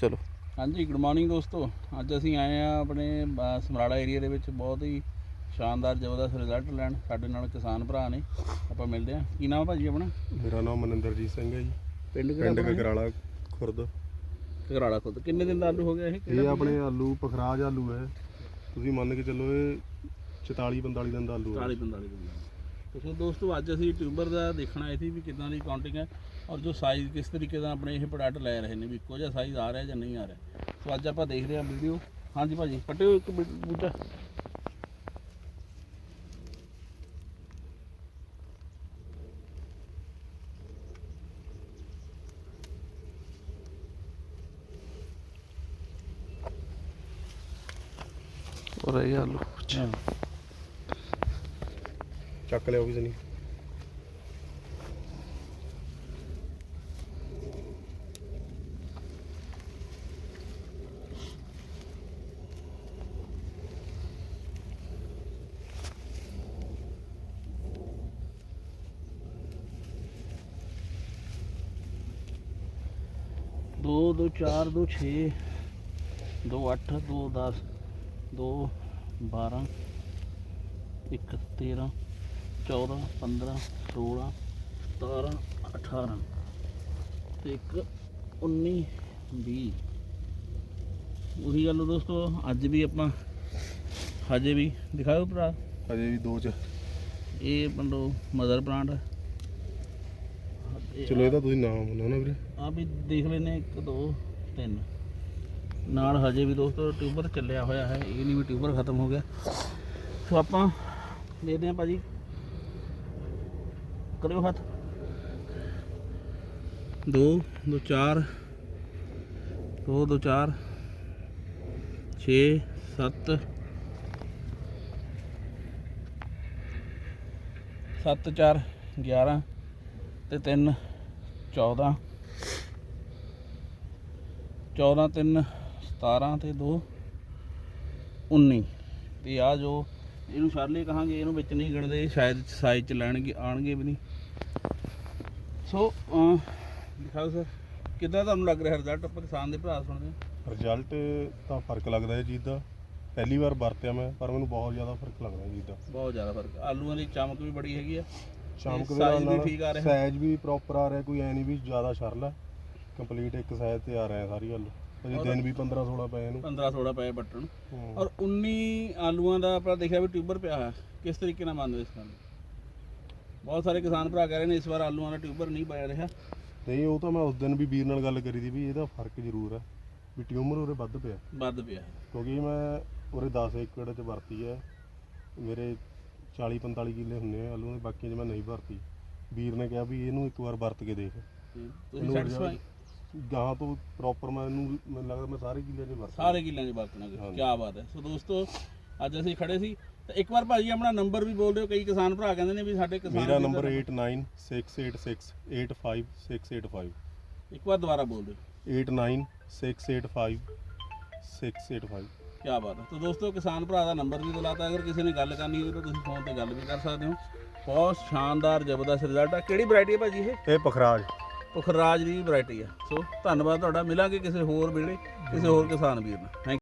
ਚਲੋ। ਹਾਂਜੀ good morning ਦੋਸਤੋ। ਅੱਜ ਅਸੀਂ ਆਏ ਆ ਆਪਣੇ ਅ, ਸਮਰਾਲਾ ਏਰੀਆ ਦੇ ਵਿੱਚ। ਬਹੁਤ ਹੀ ਸ਼ਾਨਦਾਰ ਜ਼ਬਰਦਸਤ ਰਿਜ਼ਲਟ ਲੈਣ। ਸਾਡੇ ਨਾਲ ਕਿਸਾਨ ਭਰਾ ਨੇ। ਆਪਾਂ ਮਿਲਦੇ ਆ ਕੀ ਨਾਮ ਆ ਭਾਜੀ ਆਪਣਾ? ਮੇਰਾ ਨਾਮ ਮਨਿੰਦਰਜੀਤ ਸਿੰਘ ਹੈ ਜੀ। ਪਿੰਡ ਪਿੰਡ ਗਗਰਾਲਾ ਖੁਰਦ। ਘਰਾੜਾ ਖੁਦ ਕਿੰਨੇ ਦਿਨ ਦਾ ਆਲੂ ਹੋ ਗਿਆ ਇਹ? ਇਹ ਆਪਣੇ ਆਲੂ ਪਖਰਾਜ ਆਲੂ ਹੈ। ਤੁਸੀਂ ਮੰਨ ਕੇ ਚੱਲੋ ਇਹ 44 45 ਦਿਨ ਦਾ ਆਲੂ ਹੈ। 40 45 ਦਿਨ ਦਾ। ਤੇ ਸੋ ਦੋਸਤੋ ਅੱਜ ਅਸੀਂ ਟਿਊਬਰ ਦਾ ਦੇਖਣਾ ਆਏ ਸੀ ਵੀ ਕਿਦਾਂ ਦੀ ਕਾਊਂਟਿੰਗ ਹੈ। ਔਰ ਜੋ ਸਾਈਜ਼ ਕਿਸ ਤਰੀਕੇ ਦਾ ਆਪਣੇ ਇਹ ਪ੍ਰੋਡਕਟ ਲੈ ਰਹੇ ਨੇ ਵੀ ਇੱਕੋ ਜਿਹਾ ਸਾਈਜ਼ ਆ ਰਿਹਾ ਜਾਂ ਨਹੀਂ ਆ ਰਿਹਾ। ਸੋ ਅੱਜ ਆਪਾਂ ਦੇਖ ਰਹੇ ਹਾਂ ਵੀਡੀਓ ਹਾਂਜੀ ਭਾਜੀ ਪਟਿਓ ਇੱਕ ਬੂ- ਬੂਟਾ। ਔਰ ਇਹ ਆਲੂ ਚੱਕ ਲਿਆ ਉਹ ਵੀ ਨਹੀਂ। ਦੋ ਦੋ ਚਾਰ ਦੋ ਛੇ ਦੋ ਅੱਠ ਦੋ ਦਸ ਦੋ 12 ਇੱਕ 13 14 ਪੰਦਰਾਂ 16 17 ਅਠਾਰਾਂ ਅਤੇ ਇੱਕ ਉੱਨੀ ਵੀਹ। ਉਹੀ ਗੱਲ ਦੋਸਤੋ ਅੱਜ ਵੀ ਆਪਾਂ ਹਜੇ ਵੀ ਦਿਖਾਓ ਭਰਾ। ਹਜੇ ਵੀ ਦੋ ਚ। ਇਹ ਪੰਡੋ ਮਦਰ ਪਲਾਂਟ ਚਲੋ ਇਹਦਾ ਤੁਸੀਂ ਨਾਮ ਬੋਲੋ ਨਾ ਵੀਰੇ। ਆ ਵੀ ਦੇਖ ਲੈਨੇ 1 2 3 ਨਾਲ ਹਜੇ ਵੀ ਦੋਸਤੋ ਟਿਊਬਰ ਚੱਲਿਆ ਹੋਇਆ ਹੈ ਇਹ ਨਹੀਂ ਵੀ ਟਿਊਬਰ ਖਤਮ ਹੋ ਗਿਆ। ਸੋ ਆਪਾਂ ਦੇਖਦੇ ਹਾਂ ਭਾਜੀ। ਕਰਿਓ ਹੱਥ। 2 2 4 2 2 4 6 7 7 4 11 ਤੇ 3 14 14 3 17 ਤੇ 2 19 ਤੇ ਆ ਜੋ ਇਹਨੂੰ ਸ਼ਰਲੇ ਕਹਾਂਗੇ ਇਹਨੂੰ ਵਿੱਚ ਨਹੀਂ ਗਿਣਦੇ ਸ਼ਾਇਦ ਸਾਈਜ਼ ਚ ਲੈਣਗੇ ਆਣਗੇ ਵੀ ਨਹੀਂ। ਸੋ ਦਿਖਾਓ ਸਰ ਕਿੱਦਾਂ ਤੁਹਾਨੂੰ ਲੱਗ ਰਿਹਾ ਰਿਜ਼ਲਟ ਆਪਾਂ ਕਿਸਾਨ ਦੇ ਭਰਾ ਸੁਣਦੇ ਹਾਂ। ਰਿਜ਼ਲਟ ਤਾਂ ਫ਼ਰਕ ਲੱਗਦਾ ਇਹ ਚੀਜ਼ ਦਾ। ਪਹਿਲੀ ਵਾਰ ਵਰਤਿਆ ਮੈਂ ਪਰ ਮੈਨੂੰ ਬਹੁਤ ਜ਼ਿਆਦਾ ਫ਼ਰਕ ਲੱਗਦਾ ਚੀਜ਼ ਦਾ। ਬਹੁਤ ਜ਼ਿਆਦਾ ਫ਼ਰਕ। ਆਲੂਆਂ ਦੀ ਚਮਕ ਵੀ ਬੜੀ ਹੈਗੀ ਆ। ਸ਼ਾਮ ਦੇ ਨਾਲ size ਵੀ ਠੀਕ ਆ ਰਿਹਾ। ਸਾਈਜ਼ ਵੀ ਪ੍ਰੋਪਰ ਆ ਰਿਹਾ ਕੋਈ ਐ ਨਹੀਂ ਵੀ ਜ਼ਿਆਦਾ ਸ਼ਰਲ ਹੈ। ਕੰਪਲੀਟ ਇੱਕ ਸਾਈਜ਼ ਤੇ ਆ ਰਿਹਾ ਸਾਰੀ ਆਲੂ ਅਜੇ ਦਿਨ ਵੀ 15 16 ਪਏ ਇਹਨੂੰ। 15 16 ਪਏ ਬੱਟਣ ਹੂੰ। ਔਰ 19 ਆਲੂਆਂ ਦਾ ਆਪਾਂ ਦੇਖਿਆ ਵੀ ਟਿਊਬਰ ਪਿਆ ਹੈ ਕਿਸ ਤਰੀਕੇ ਨਾਲ ਮੰਨਦੇ ਇਸ ਗੱਲ ਬਹੁਤ ਸਾਰੇ ਕਿਸਾਨ ਭਰਾ ਕਹਿ ਰਹੇ ਨੇ ਇਸ ਵਾਰ ਆਲੂਆਂ ਦਾ ਟਿਊਬਰ ਨਹੀਂ ਪਾਇਆ ਰਿਹਾ। ਨਹੀਂ ਉਹ ਤਾਂ ਮੈਂ ਉਸ ਦਿਨ ਵੀ ਵੀਰ ਨਾਲ ਗੱਲ ਕਰੀ ਸੀ ਵੀ ਇਹਦਾ ਫ਼ਰਕ ਜ਼ਰੂਰ ਹੈ। ਵੀ ਟਿਊਮਰ ਉਰੇ ਵੱਧ ਪਿਆ। ਵੱਧ ਪਿਆ। ਕਿਉਂਕਿ ਮੈਂ ਉਰੇ 10 ਏਕੜ ਚ ਵਰਤੀ ਹੈ। ਮੇਰੇ 40 45 ਕਿੱਲੇ ਹੁੰਦੇ ਆ ਆਲੂਆਂ ਦੇ ਬਾਕੀ ਮੈਂ ਨਹੀਂ ਵਰਤੀ ਵੀਰ ਨੇ ਕਿਹਾ ਵੀ ਇਹਨੂੰ ਇੱਕ ਵਾਰ ਵਰਤ ਕੇ ਦੇਖ। ਤੁਸੀਂ ਸੈਟੀਸਫਾਈ ਗਾਂ ਤੋਂ ਪ੍ਰੋਪਰ ਮੈਂ ਇਹਨੂੰ ਮੈਨੂੰ ਲੱਗਦਾ ਮੈਂ ਸਾਰੇ ਕਿੱਲੇ ਚ ਵਰਤ ਸਾਰੇ ਕਿੱਲਿਆਂ 'ਚ ਵਰਤਣਾ ਹਾਂਜੀ। ਕੀ ਬਾਤ ਹੈ। ਸੋ ਦੋਸਤੋ ਅੱਜ ਅਸੀਂ ਖੜੇ ਸੀ ਤੇ ਇੱਕ ਵਾਰ ਭਾਜੀ ਆਪਣਾ ਨੰਬਰ ਵੀ ਬੋਲ ਦਿਓ। ਕਈ ਕਿਸਾਨ ਭਰਾ ਕਹਿੰਦੇ ਨੇ ਵੀ ਸਾਡੇ ਕਿਸਾਨ ਮੇਰਾ ਦਾ ਨੰਬਰ 8968685685 ਇੱਕ ਵਾਰ ਦੁਬਾਰਾ ਬੋਲ ਦਿਓ। 8968585685 ਕੀ ਬਾਤ ਹੈ। ਤਾਂ ਦੋਸਤੋ ਕਿਸਾਨ ਭਰਾ ਦਾ ਨੰਬਰ ਵੀ ਦਿਲਾਤਾ ਅਗਰ ਕਿਸੇ ਨੇ ਗੱਲ ਕਰਨੀ ਹੋਵੇ ਤਾਂ ਤੁਸੀਂ ਫੋਨ ਤੇ ਗੱਲ ਵੀ ਕਰ ਸਕਦੇ ਹੋ। ਬਹੁਤ ਸ਼ਾਨਦਾਰ ਜ਼ਬਰਦਸਤ ਰਿਜ਼ਲਟ ਆ। ਕਿਹੜੀ ਵੈਰਾਈਟੀ ਹੈ ਭਾਜੀ ਇਹ? ਇਹ ਪਖਰਾਜ। ਪੁਖਰਾਜ ਦੀ ਵੈਰਾਈਟੀ ਆ। ਸੋ ਧੰਨਵਾਦ ਤੁਹਾਡਾ। ਮਿਲਾਂਗੇ ਕਿਸੇ ਹੋਰ ਵੇਲੇ ਕਿਸੇ ਹੋਰ ਕਿਸਾਨ ਵੀਰ ਨਾਲ। ਥੈਂਕ